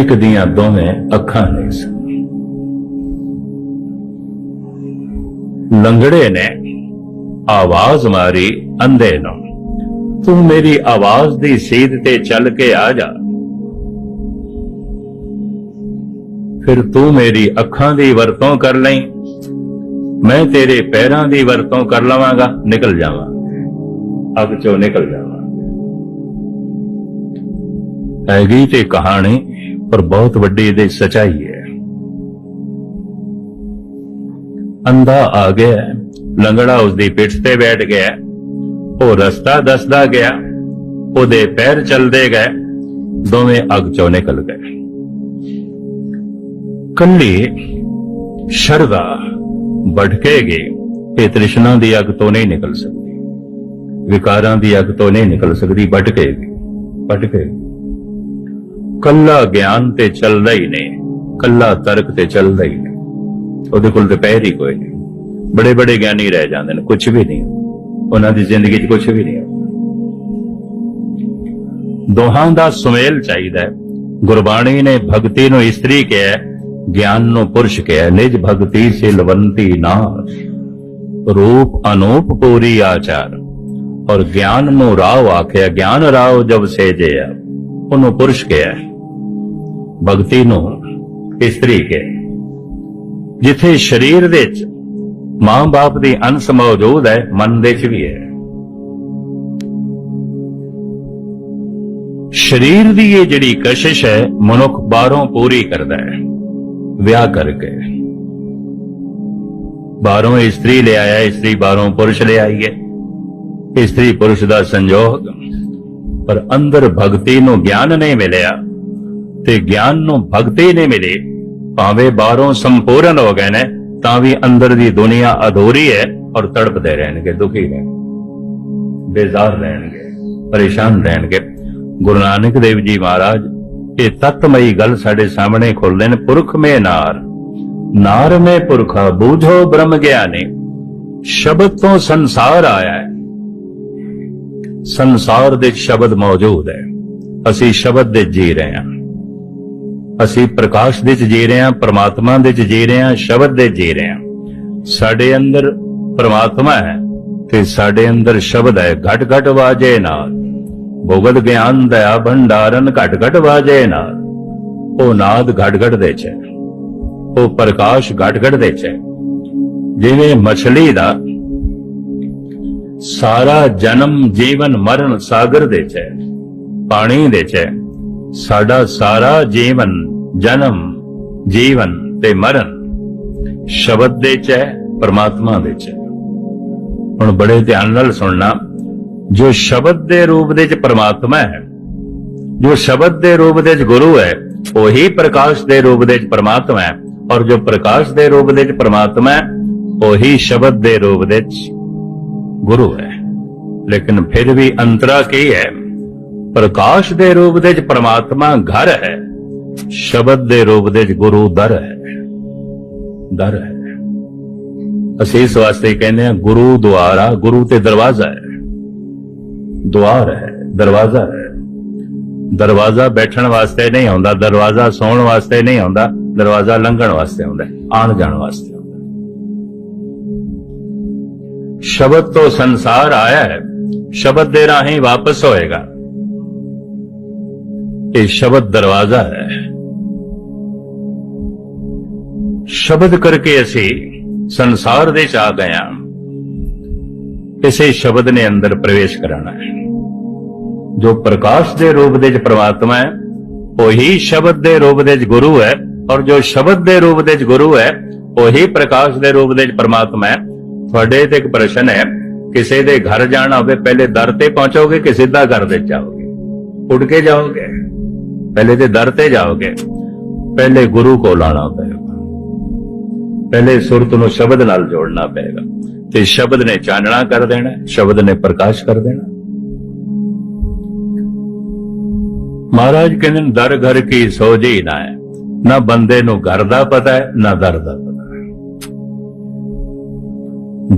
ਇੱਕ ਦੀਆਂ ਦੋਵੇਂ ਅੱਖਾਂ ਨਹੀਂ ਸਨ। ਲੰਗੜੇ ਨੇ। ਆਵਾਜ਼ ਮਾਰੀ ਅੰਧੇ ਨੂੰ, ਤੂੰ ਮੇਰੀ ਆਵਾਜ਼ ਦੀ ਸੀਧ ਤੇ ਚੱਲ ਕੇ ਆ ਜਾ। ਫਿਰ ਤੂੰ ਮੇਰੀ ਅੱਖਾਂ ਦੀ ਵਰਤੋਂ ਕਰ ਲਈ, ਮੈਂ ਤੇਰੇ ਪੈਰਾਂ ਦੀ ਵਰਤੋਂ ਕਰ ਲਵਾਂਗਾ, ਨਿਕਲ ਜਾਵਾਂ, ਅੱਗ ਚੋਂ ਨਿਕਲ ਜਾਵਾਂ। ਹੈਗੀ ਤੇ ਕਹਾਣੀ ਪਰ ਬਹੁਤ ਵੱਡੀ ਇਹਦੇ ਸਚਾਈ ਹੈ। ਅੰਧਾ ਆ ਗਿਆ ਲੰਗੜਾ ਉਸਦੀ ਪਿੱਠ ਤੇ ਬੈਠ ਗਿਆ ਉਹ ਰਸਤਾ ਦੱਸਦਾ ਗਿਆ। ਉਹਦੇ ਪੈਰ ਚਲਦੇ ਗਏ। ਦੋਵੇਂ ਅੱਗ ਚੋਂ ਨਿਕਲ ਗਏ। ਕੱਲੀ ਸ਼ਰਦਾ ਭਟਕੇਗੀ ਇਹ ਤ੍ਰਿਸ਼ਨਾ ਦੀ ਅੱਗ ਤੋਂ ਨਹੀਂ ਨਿਕਲ ਸਕਦੀ। ਵਿਕਾਰਾਂ ਦੀ ਅੱਗ ਤੋਂ ਨਹੀਂ ਨਿਕਲ ਸਕਦੀ। ਭਟਕੇਗੀ ਭਟਕੇਗੀ ਕੱਲਾ ਗਿਆਨ ਤੇ ਚੱਲਦਾ ਹੀ ਨਹੀਂ। ਕੱਲਾ ਤਰਕ ਤੇ ਚੱਲਦਾ ਹੀ ਨਹੀਂ। ਉਹਦੇ ਕੋਲ ਦੁਪਹਿਰ ਹੀ ਕੋਈ ਨਹੀਂ। ਬੜੇ ਬੜੇ ਗਿਆਨੀ ਰਹਿ ਜਾਂਦੇ ਨੇ ਕੁਝ ਵੀ ਨਹੀਂ। ਉਹਨਾਂ ਦੀ ਜ਼ਿੰਦਗੀ 'ਚ ਕੁਝ ਵੀ ਨਹੀਂ ਦੋਹਾਂ ਦਾ ਸੁਮੇਲ ਚਾਹੀਦਾ ਹੈ। ਗੁਰਬਾਣੀ ਨੇ ਭਗਤੀ ਨੂੰ ਇਸਤਰੀ ਕਿਹਾ ਗਿਆਨ ਨੂੰ ਪੁਰਸ਼ ਕਿਹਾ ਨਿਜ ਭਗਤੀ ਸੇ ਲਵੰਤੀ ਨਾਸ ਰੂਪ ਅਨੂਪ ਪੂਰੀ ਆਚਾਰ। ਔਰ ਗਿਆਨ ਨੂੰ ਰਾਵ ਆਖਿਆ, ਗਿਆਨ ਰਾਵ ਜਬ ਸੇਜਿਆ ਉਹਨੂੰ ਪੁਰਸ਼ ਕਿਹਾ ਭਗਤੀ ਨੂੰ ਇਸਤਰੀ ਕਿਹਾ ਜਿੱਥੇ ਸਰੀਰ ਦੇ ਵਿੱਚ ਮਾਂ-ਬਾਪ ਦੀ ਅੰਸ਼ ਮੌਜੂਦ ਹੈ, ਮਨ ਦੇ ਵਿੱਚ ਵੀ ਹੈ। ਸਰੀਰ ਦੀ ਇਹ ਜਿਹੜੀ ਕਸ਼ਿਸ਼ ਹੈ, ਮਨੁੱਖ ਬਾਹਰੋਂ ਪੂਰੀ ਕਰਦਾ ਹੈ, ਵਿਆਹ ਕਰਕੇ। ਬਾਹਰੋਂ ਇਸਤਰੀ ਲੈ ਆਇਆ ਇਸਤਰੀ ਬਾਹਰੋਂ ਪੁਰਸ਼ ਲੈ ਆਈ ਹੈ। ਇਸਤਰੀ ਪੁਰਸ਼ ਦਾ ਸੰਜੋਗ, ਪਰ ਅੰਦਰ ਭਗਤੀ ਨੂੰ ਗਿਆਨ ਨਹੀਂ ਮਿਲਿਆ ਤੇ ਗਿਆਨ ਨੂੰ ਭਗਤੀ ਨਹੀਂ ਮਿਲੀ। ਭਾਵੇਂ ਬਾਹਰੋਂ ਸੰਪੂਰਨ ਹੋ ਗਏ ਨੇ, ਤਾਂ ਵੀ ਅੰਦਰ ਦੀ ਦੁਨੀਆ ਅਧੂਰੀ ਹੈ ਔਰ ਤੜਪਦੇ ਰਹਿਣਗੇ, ਦੁਖੀ ਰਹਿਣਗੇ। ਬੇਜ਼ਾਰ ਰਹਿਣਗੇ, ਪਰੇਸ਼ਾਨ ਰਹਿਣਗੇ। ਗੁਰੂ ਨਾਨਕ ਦੇਵ ਜੀ ਮਹਾਰਾਜ, ਇਹ ਤਤਮਈ ਗੱਲ ਸਾਡੇ ਸਾਹਮਣੇ ਖੋਲਦੇ ਨੇ ਪੁਰਖ ਮੇ ਨਾਰ। ਨਾਰ ਮੇ ਪੁਰਖਾ ਬੂਝੋ ਬ੍ਰਹਮ ਗਿਆਨੀ, ਸ਼ਬਦ ਤੋਂ ਸੰਸਾਰ ਆਇਆ ਹੈ। ਸੰਸਾਰ ਦੇ ਸ਼ਬਦ ਮੌਜੂਦ ਹੈ। ਅਸੀਂ ਸ਼ਬਦ ਦੇ ਜੀ ਰਹੇ ਹਾਂ। ਅਸੀਂ ਪ੍ਰਕਾਸ਼ ਦੇ ਚ ਜੀ ਰਹੇ ਹਾਂ, ਪ੍ਰਮਾਤਮਾ ਦੇ ਚ ਜੀ ਰਹੇ ਹਾਂ, ਸ਼ਬਦ ਦੇ ਜੀ ਰਹੇ ਹਾਂ। ਸਾਡੇ ਅੰਦਰ ਪ੍ਰਮਾਤਮਾ ਹੈ ਤੇ ਸਾਡੇ ਅੰਦਰ ਸ਼ਬਦ ਹੈ ਘਟ ਘਟ ਵਾਜੇ ਨਾਲ। ਭੋਗਤ ਗਿਆਨ ਦਇਆ ਭੰਡਾਰਨ ਘਟ ਘਟ ਵਾਜੇ ਨਾਲ। ਉਹ ਨਾਦ ਘਟ ਘਟ ਦੇ ਚ ਉਹ ਪ੍ਰਕਾਸ਼ ਘਟ ਘਟ ਦੇ ਚ ਹੈ। ਜਿਵੇਂ ਮਛਲੀ ਦਾ ਸਾਰਾ ਜਨਮ ਜੀਵਨ ਮਰਨ ਸਾਗਰ ਦੇ ਚ ਪਾਣੀ ਦੇ ਚ ਸਾਡਾ ਸਾਰਾ ਜੀਵਨ ਜਨਮ, ਜੀਵਨ ਤੇ ਮਰਨ ਸ਼ਬਦ ਦੇ ਚ ਹੈ, ਪਰਮਾਤਮਾ ਦੇ ਚ ਹੁਣ ਬੜੇ ਧਿਆਨ ਨਾਲ ਸੁਣਨਾ, ਜੋ ਸ਼ਬਦ ਦੇ ਰੂਪ ਦੇ ਚ ਪਰਮਾਤਮਾ ਹੈ, ਜੋ ਸ਼ਬਦ ਦੇ ਰੂਪ ਦੇ ਚ ਗੁਰੂ ਹੈ, ਉਹੀ ਪ੍ਰਕਾਸ਼ ਦੇ ਰੂਪ ਦੇ ਚ ਪਰਮਾਤਮਾ ਹੈ ਔਰ ਜੋ ਪ੍ਰਕਾਸ਼ ਦੇ ਰੂਪ ਦੇ ਚ ਪਰਮਾਤਮਾ ਹੈ, ਉਹੀ ਸ਼ਬਦ ਦੇ ਰੂਪ ਦੇ ਚ ਗੁਰੂ ਹੈ। ਲੇਕਿਨ ਫਿਰ ਵੀ ਅੰਤਰਾ ਕੀ ਹੈ? ਪ੍ਰਕਾਸ਼ ਦੇ ਰੂਪ ਦੇ ਵਿੱਚ ਪ੍ਰਮਾਤਮਾ ਘਰ ਹੈ। ਸ਼ਬਦ ਦੇ ਰੂਪ ਦੇ ਵਿੱਚ ਗੁਰੂ ਦਰ ਹੈ। ਦਰ ਹੈ। ਅਸੀਂ ਇਸ ਵਾਸਤੇ ਕਹਿੰਦੇ ਹਾਂ ਗੁਰੂ ਦੁਆਰਾ ਗੁਰੂ ਤੇ ਦਰਵਾਜ਼ਾ ਹੈ। ਦੁਆਰ ਹੈ ਦਰਵਾਜ਼ਾ ਹੈ। ਦਰਵਾਜ਼ਾ ਬੈਠਣ ਵਾਸਤੇ ਨਹੀਂ ਆਉਂਦਾ ਦਰਵਾਜ਼ਾ ਸੌਣ ਵਾਸਤੇ ਨਹੀਂ ਆਉਂਦਾ ਦਰਵਾਜ਼ਾ ਲੰਘਣ ਵਾਸਤੇ ਆਉਂਦਾ ਹੈ, ਆਉਣ ਜਾਣ ਵਾਸਤੇ ਆਉਂਦਾ। ਸ਼ਬਦ ਤੋਂ ਸੰਸਾਰ ਆਇਆ ਹੈ ਸ਼ਬਦ ਦੇ ਰਾਹੀਂ ਵਾਪਸ ਹੋਏਗਾ। ਇਹ ਸ਼ਬਦ ਦਰਵਾਜ਼ਾ ਹੈ। ਸ਼ਬਦ ਕਰਕੇ ਅਸੀਂ ਸੰਸਾਰ ਦੇ ਚ ਆ ਗਏ ਹਾਂ। ਇਸੇ ਸ਼ਬਦ ਨੇ ਅੰਦਰ ਪ੍ਰਵੇਸ਼ ਕਰਾਣਾ ਹੈ। ਜੋ ਪ੍ਰਕਾਸ਼ ਦੇ ਰੂਪ ਦੇ ਚ ਪ੍ਰਮਾਤਮਾ ਹੈ, ਉਹੀ ਸ਼ਬਦ ਦੇ ਰੂਪ ਦੇ ਚ ਗੁਰੂ ਹੈ ਔਰ ਜੋ ਸ਼ਬਦ ਦੇ ਰੂਪ ਦੇ ਚ ਗੁਰੂ ਹੈ, ਉਹੀ ਪ੍ਰਕਾਸ਼ ਦੇ ਰੂਪ ਦੇ ਚ ਪ੍ਰਮਾਤਮਾ ਹੈ। ਤੁਹਾਡੇ ਤੇ ਇੱਕ ਪ੍ਰਸ਼ਨ ਹੈ, ਕਿਸੇ ਦੇ ਘਰ ਜਾਣਾ ਹੋਵੇ, ਪਹਿਲੇ ਦਰ ਤੇ ਪਹੁੰਚੋਗੇ ਕਿ ਸਿੱਧਾ ਘਰ ਦੇ ਜਾਓਗੇ? ਉੱਡ ਕੇ ਜਾਓਗੇ? ਪਹਿਲੇ ਤੇ ਦਰ ਤੇ ਜਾਓਗੇ? ਪਹਿਲੇ ਗੁਰੂ ਕੋਲ ਆਣਾ ਪਏਗਾ ਪਹਿਲੇ ਸੁਰਤ ਨੂੰ ਸ਼ਬਦ ਨਾਲ ਜੋੜਨਾ ਪਏਗਾ। ਤੇ ਸ਼ਬਦ ਨੇ ਚਾਨਣਾ ਕਰ ਦੇਣਾ ਸ਼ਬਦ ਨੇ ਪ੍ਰਕਾਸ਼ ਕਰ ਦੇਣਾ। ਮਹਾਰਾਜ ਕਹਿੰਦੇ ਨੇ, ਦਰ ਘਰ ਕੀ ਸੋਝ ਹੀ ਨਾ ਹੈ। ਨਾ ਬੰਦੇ ਨੂੰ ਘਰ ਦਾ ਪਤਾ ਹੈ ਨਾ ਦਰ ਦਾ ਪਤਾ ਹੈ।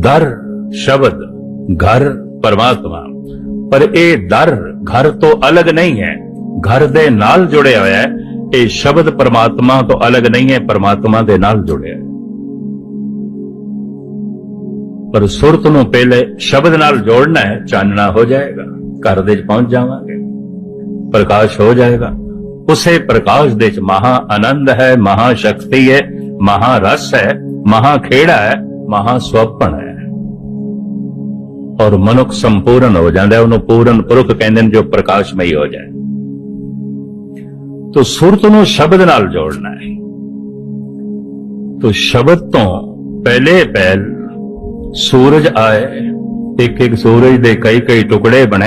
ਦਰ ਸ਼ਬਦ ਘਰ ਪਰਮਾਤਮਾ। ਪਰ ਇਹ ਦਰ ਘਰ ਤੋਂ ਅਲੱਗ ਨਹੀਂ ਹੈ। ਘਰ ਦੇ ਨਾਲ ਜੁੜਿਆ ਹੋਇਆ ਹੈ ਇਹ ਸ਼ਬਦ ਪਰਮਾਤਮਾ ਤੋਂ ਅਲੱਗ ਨਹੀਂ ਹੈ ਪਰਮਾਤਮਾ ਦੇ ਨਾਲ ਜੁੜਿਆ ਹੈ। ਪਰ ਸੁਰਤ ਨੂੰ ਪਹਿਲੇ ਸ਼ਬਦ ਨਾਲ ਜੋੜਨਾ ਹੈ, ਚਾਨਣਾ ਹੋ ਜਾਏਗਾ, ਘਰ ਦੇ ਚ ਪਹੁੰਚ ਜਾਵਾਂਗੇ। ਪ੍ਰਕਾਸ਼ ਹੋ ਜਾਏਗਾ। ਉਸੇ ਪ੍ਰਕਾਸ਼ ਦੇ ਚ ਮਹਾ ਆਨੰਦ ਹੈ, ਮਹਾ ਸ਼ਕਤੀ ਹੈ, ਮਹਾ ਰਸ ਹੈ, ਮਹਾ ਖੇੜਾ ਹੈ, ਮਹਾ ਸਵਪਨ ਹੈ। ਔਰ ਮਨੁੱਖ ਸੰਪੂਰਨ ਹੋ ਜਾਂਦਾ ਉਹਨੂੰ ਪੂਰਨ ਪੁਰਖ ਕਹਿੰਦੇ ਨੇ ਜੋ ਪ੍ਰਕਾਸ਼ਮਈ ਹੋ ਜਾਏ। ਤੋ ਸੁਰਤ ਨੂੰ ਸ਼ਬਦ ਨਾਲ ਜੋੜਨਾ ਹੈ। ਤੋ ਸ਼ਬਦ ਤੋਂ ਪਹਿਲੇ ਪਹਿਲ ਸੂਰਜ ਆਏ, ਇੱਕ ਇੱਕ ਸੂਰਜ ਦੇ ਕਈ ਕਈ ਟੁਕੜੇ ਬਣੇ।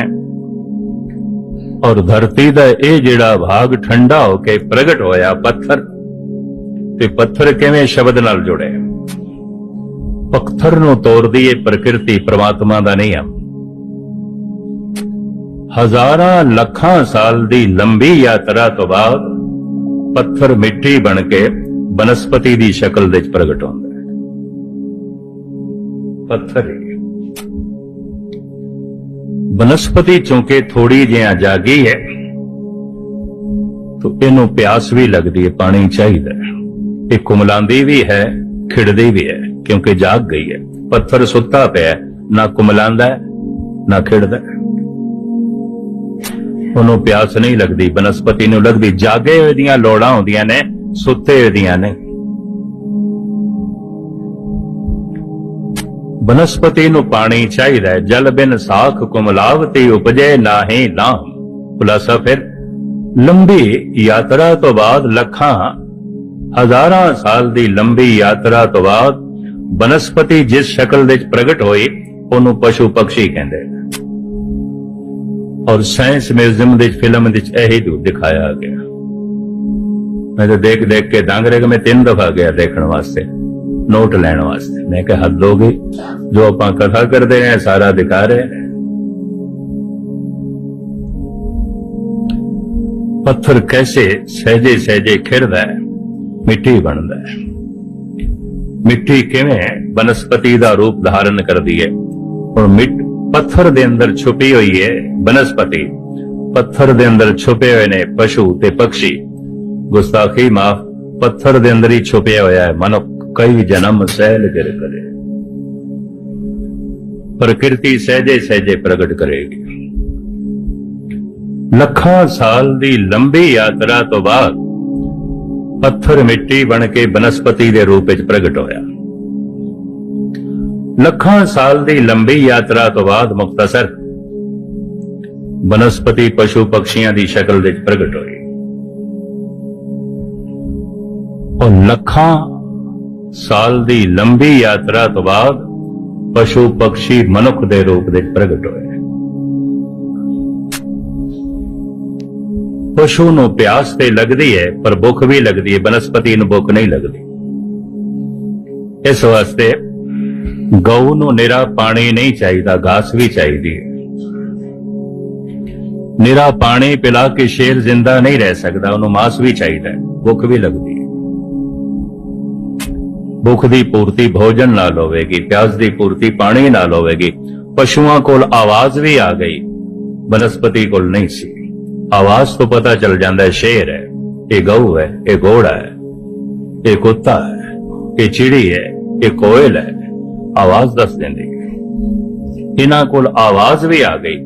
ਔਰ ਧਰਤੀ ਦਾ ਇਹ ਜਿਹੜਾ ਭਾਗ ਠੰਡਾ ਹੋ ਕੇ ਪ੍ਰਗਟ ਹੋਇਆ ਪੱਥਰ, ਤੇ ਪੱਥਰ ਕਿਵੇਂ ਸ਼ਬਦ ਨਾਲ ਜੁੜੇ? ਪੱਥਰ ਨੂੰ ਤੋੜਦੀ ਇਹ ਪ੍ਰਕਿਰਤੀ ਪ੍ਰਮਾਤਮਾ ਦਾ ਨਹੀਂ ਆ। ਹਜ਼ਾਰਾਂ ਲੱਖਾਂ ਸਾਲ ਦੀ ਲੰਬੀ ਯਾਤਰਾ ਤੋਂ ਬਾਅਦ ਪੱਥਰ ਮਿੱਟੀ ਬਣ ਕੇ ਬਨਸਪਤੀ ਦੀ ਸ਼ਕਲ ਵਿੱਚ ਪ੍ਰਗਟ ਹੁੰਦਾ ਪੱਥਰ ਬਨਸਪਤੀ ਚੁੰਕੇ ਥੋੜੀ ਜਿਹਾ ਜਾਗੀ ਹੈ, ਤੋ ਇਹਨੂੰ ਪਿਆਸ ਵੀ ਲੱਗਦੀ ਹੈ, ਪਾਣੀ ਚਾਹੀਦਾ ਇਹ ਕੁਮਲਾਂਦੀ ਵੀ ਹੈ, ਖਿੜਦੀ ਵੀ ਹੈ, ਕਿਉਂਕਿ ਜਾਗ ਗਈ ਹੈ। ਪੱਥਰ ਸੁੱਤਾ ਪਿਆ ਨਾ ਕੁਮਲਾਂਦਾ ਨਾ ਖਿੜਦਾ ਉਹਨੂੰ ਪਿਆਸ ਨਹੀਂ ਲੱਗਦੀ, ਬਨਸਪਤੀ ਨੂੰ ਲੱਗਦੀ। ਜਾਗੇ ਹੋਏ ਦੀਆਂ ਲੋੜਾਂ ਹੁੰਦੀਆਂ ਨੇ, ਸੁੱਤੇ ਹੋਏ ਦੀਆਂ ਨਹੀਂ ਬਨਸਪਤੀ ਨੂੰ ਪਾਣੀ ਚਾਹੀਦਾ ਜਲ ਬਿਨ ਸਾਖ ਕੁਮਲਾਵਤੀ ਉਪਜੇ ਨਾਹੀ ਨਾਮ ਖੁਲਾਸਾ ਫਿਰ, ਲੰਬੀ ਯਾਤਰਾ ਤੋਂ ਬਾਅਦ ਲੱਖਾਂ, ਹਜ਼ਾਰਾਂ ਸਾਲ ਦੀ ਲੰਬੀ ਯਾਤਰਾ ਤੋਂ ਬਾਅਦ ਬਨਸਪਤੀ ਜਿਸ ਸ਼ਕਲ ਵਿੱਚ ਪ੍ਰਗਟ ਹੋਈ, ਉਹਨੂੰ ਪਸ਼ੂ ਪਕਸ਼ੀ ਕਹਿੰਦੇ ਔਰ ਸਾਇੰਸ ਮਿਊਜ਼ੀਅਮ ਦੇ ਫਿਲਮ ਵਿੱਚ ਇਹੀ ਦੂ ਦਿਖਾਇਆ ਗਿਆ। ਮੈਂ ਤਾਂ ਦੇਖ ਦੇਖ ਕੇ ਦੰਗ ਰਹਿ ਗਿਆ। ਮੈਂ ਤਿੰਨ ਦਫਾ ਗਿਆ ਦੇਖਣ ਵਾਸਤੇ। ਨੋਟ ਲੈਣ ਵਾਸਤੇ। ਮੈਂ ਕਿਹਾ, ਹੱਦ ਹੋ ਗਈ। ਜੋ ਆਪਾਂ ਕਥਾ ਕਰਦੇ ਰਹੇ ਸਾਰਾ ਦਿਖਾ ਰਹੇ ਪੱਥਰ ਕੈਸੇ ਸਹਜੇ ਸਹਜੇ ਖਿੜਦਾ ਹੈ, ਮਿੱਟੀ ਬਣਦਾ ਹੈ। ਮਿੱਟੀ ਕਿਵੇਂ ਬਨਸਪਤੀ ਦਾ ਰੂਪ ਧਾਰਨ ਕਰਦੀ ਹੈ। ਹੁਣ ਮਿੱਟ ਪੱਥਰ ਦੇ ਅੰਦਰ ਛੁਪੀ ਹੋਈ ਹੈ, ਬਨਸਪਤੀ। ਪੱਥਰ ਦੇ ਅੰਦਰ ਛੁਪੇ ਹੋਏ ਨੇ ਪਸ਼ੂ ਤੇ ਪੰਛੀ ਗੁਸਤਾਖੀ ਮਾਫ, ਪੱਥਰ ਦੇ ਅੰਦਰ ਹੀ ਛੁਪਿਆ ਹੋਇਆ ਹੈ ਮਨੁੱਖ। ਕਈ ਜਨਮ ਸਹਿਲ ਗਿਰ ਕਰੇ। ਪ੍ਰਕਿਰਤੀ ਸਹਜੇ ਸਹਜੇ ਪ੍ਰਗਟ ਕਰੇਗੀ। ਲੱਖਾਂ ਸਾਲ ਦੀ ਲੰਬੀ ਯਾਤਰਾ ਤੋਂ ਬਾਅਦ ਪੱਥਰ ਮਿੱਟੀ ਬਣ ਕੇ ਬਨਸਪਤੀ ਦੇ ਰੂਪ ਵਿੱਚ ਪ੍ਰਗਟ ਹੋਇਆ। ਲੱਖਾਂ ਸਾਲ ਦੀ ਲੰਬੀ ਯਾਤਰਾ ਤੋਂ ਬਾਅਦ ਮੁਕਤਸਰ ਬਨਸਪਤੀ ਪਸ਼ੂ ਪਕਸ਼ੀਆਂ ਦੀ ਸ਼ਕਲ ਵਿੱਚ ਪ੍ਰਗਟ ਹੋਈ। ਔਰ ਲੱਖਾਂ ਸਾਲ ਦੀ ਲੰਬੀ ਯਾਤਰਾ ਤੋਂ ਬਾਅਦ ਪਸ਼ੂ ਪਕਸ਼ੀ ਮਨੁੱਖ ਦੇ ਰੂਪ ਦੇ ਪ੍ਰਗਟ ਹੋਏ। ਪਸ਼ੂ ਨੂੰ ਪਿਆਸ ਤੇ ਲੱਗਦੀ ਹੈ, ਪਰ ਭੁੱਖ ਵੀ ਲੱਗਦੀ ਹੈ, ਬਨਸਪਤੀ ਨੂੰ ਭੁੱਖ ਨਹੀਂ ਲੱਗਦੀ। ਇਸ ਵਾਸਤੇ ਗਊ ਨੂੰ ਨਿਰਾ ਪਾਣੀ ਨਹੀਂ ਚਾਹੀਦਾ, ਘਾਸ ਵੀ ਚਾਹੀਦੀ ਹੈ। ਨਿਰਾ ਪਾਣੀ ਪਿਲਾ ਕੇ ਸ਼ੇਰ ਜ਼ਿੰਦਾ ਨਹੀਂ ਰਹਿ ਸਕਦਾ, ਉਹਨੂੰ ਮਾਸ ਵੀ ਚਾਹੀਦਾ ਹੈ, ਭੁੱਖ ਵੀ ਲੱਗਦੀ ਭੁੱਖ ਦੀ ਪੂਰਤੀ ਭੋਜਨ ਨਾਲ ਹੋਵੇਗੀ, ਪਿਆਸ ਦੀ ਪੂਰਤੀ ਪਾਣੀ ਨਾਲ ਹੋਵੇਗੀ, ਪਸ਼ੂਆਂ ਕੋਲ ਆਵਾਜ਼ ਵੀ ਆ ਗਈ। ਬਨਸਪਤੀ ਕੋਲ ਨਹੀਂ ਸੀ। ਆਵਾਜ਼ ਤੋਂ ਪਤਾ ਚੱਲ ਜਾਂਦਾ ਹੈ, ਸ਼ੇਰ ਹੈ, ਇਹ ਗਊ ਹੈ, ਇਹ ਘੋੜਾ ਹੈ, ਇਹ ਕੁੱਤਾ ਹੈ, ਇਹ ਚਿੜੀ ਹੈ, ਇਹ ਕੋਇਲ ਹੈ। ਆਵਾਜ਼ ਦੱਸ ਦਿੰਦੀ ਹੈ। ਇਹਨਾਂ ਕੋਲ ਆਵਾਜ਼ ਵੀ ਆ ਗਈ।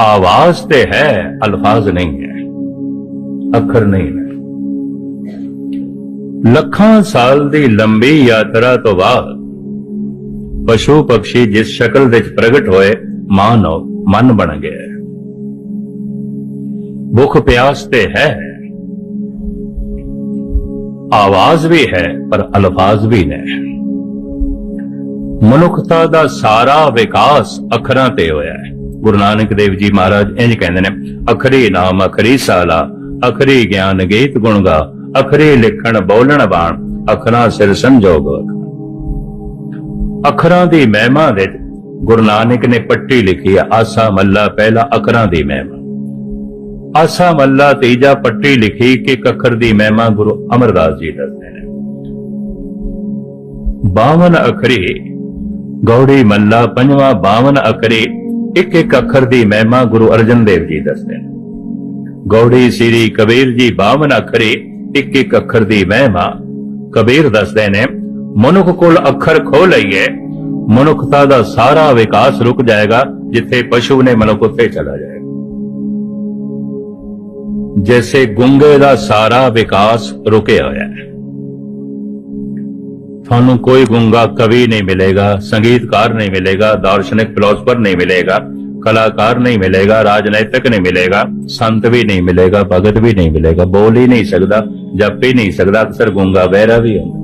ਆਵਾਜ਼ ਤੇ ਹੈ, ਅਲਫਾਜ਼ ਨਹੀਂ ਹੈ। ਅੱਖਰ ਨਹੀਂ ਹੈ। ਲੱਖਾਂ ਸਾਲ ਦੀ ਲੰਬੀ ਯਾਤਰਾ ਤੋਂ ਬਾਅਦ ਪਸ਼ੂ ਪਕਸ਼ੀ ਜਿਸ ਸ਼ਕਲ ਵਿੱਚ ਪ੍ਰਗਟ ਹੋਏ, ਮਾਨਵ ਮਨ ਬਣ ਗਿਆ ਭੁੱਖ ਪਿਆਸ ਤੇ ਹੈ। ਆਵਾਜ਼ ਵੀ ਹੈ, ਪਰ ਅਲਫਾਜ਼ ਵੀ ਨਹੀਂ ਮਨੁੱਖਤਾ ਦਾ ਸਾਰਾ ਵਿਕਾਸ ਅੱਖਰਾਂ ਤੇ ਹੋਇਆ ਹੈ। ਗੁਰੂ ਨਾਨਕ ਦੇਵ ਜੀ ਮਹਾਰਾਜ ਇੰਜ ਕਹਿੰਦੇ ਨੇ, ਅਖਰੀ ਨਾਮ, ਅਖਰੀ ਸਾਲਾ, ਅਖਰੀ ਗਿਆਨ ਗੀਤ ਗੁਣਗਾ ਅਖਰੇ ਲਿਖਣ ਬੋਲਣ ਬਾਣ ਅੱਖਰਾਂ ਸਿਰ ਸੰਜੋਗ ਅੱਖਰਾਂ ਦੀ ਮਹਿਮਾ ਦੇ ਗੁਰੂ ਨਾਨਕ ਨੇ ਪੱਟੀ ਲਿਖੀ ਆਸਾ ਮੱਲਾ ਪਹਿਲਾ ਅੱਖਰਾਂ ਦੀ ਮਹਿਮਾ। ਆਸਾ ਮੱਲਾ ਤੀਜਾ ਪੱਟੀ ਲਿਖੀ ਕਿ ਇੱਕ ਦੀ ਮਹਿਮਾ ਗੁਰੂ ਅਮਰਦਾਸ ਜੀ ਦੱਸਦੇ ਨੇ। 52 ਅੱਖਰੀ, ਗੌੜੀ ਮੱਲਾ ਪੰਜਵਾਂ 52 ਅਖਰੇ, ਇੱਕ ਇੱਕ ਅੱਖਰ ਦੀ ਮਹਿਮਾ ਗੁਰੂ ਅਰਜਨ ਦੇਵ ਜੀ ਦੱਸਦੇ ਨੇ। ਗੌੜੀ ਸ੍ਰੀ ਕਬੀਰ ਜੀ 52 ਅੱਖਰੀ ਇੱਕ ਇੱਕ ਅੱਖਰ ਦੀ ਮਹਿਮਾ ਕਬੀਰ ਦੱਸਦੇ ਨੇ, ਮਨੁੱਖ ਕੋਲ ਅੱਖਰ ਖੋ ਲਈਏ, ਮਨੁੱਖਤਾ ਦਾ ਸਾਰਾ ਵਿਕਾਸ ਰੁਕ ਜਾਏਗਾ, ਜਿੱਥੇ ਪਸ਼ੂ ਨੇ ਮਨੁੱਖ ਉੱਥੇ ਚਲਾ ਜਾਏਗਾ ਜੈਸੇ ਗੁੰਗੇ ਦਾ ਸਾਰਾ ਵਿਕਾਸ ਰੁਕਿਆ ਹੋਇਆ ਹੈ। ਤੁਹਾਨੂੰ ਕੋਈ ਗੁੰਗਾ ਕਵੀ ਨਹੀਂ ਮਿਲੇਗਾ, ਸੰਗੀਤਕਾਰ ਨਹੀਂ ਮਿਲੇਗਾ, ਦਾਰਸ਼ਨਿਕ ਫਿਲਾਸਫਰ ਨਹੀਂ ਮਿਲੇਗਾ। ਕਲਾਕਾਰ ਨਹੀਂ ਮਿਲੇਗਾ, ਰਾਜਨੀਤਿਕ ਨਹੀਂ ਮਿਲੇਗਾ, ਸੰਤ ਵੀ ਨਹੀਂ ਮਿਲੇਗਾ, ਭਗਤ ਵੀ ਨਹੀਂ ਮਿਲੇਗਾ, ਬੋਲ ਹੀ ਨਹੀਂ ਸਕਦਾ, ਜਪ ਹੀ ਨਹੀਂ ਸਕਦਾ, ਅਕਸਰ ਗੁੰਗਾ ਬਹਿਰਾ ਵੀ ਹੁੰਦਾ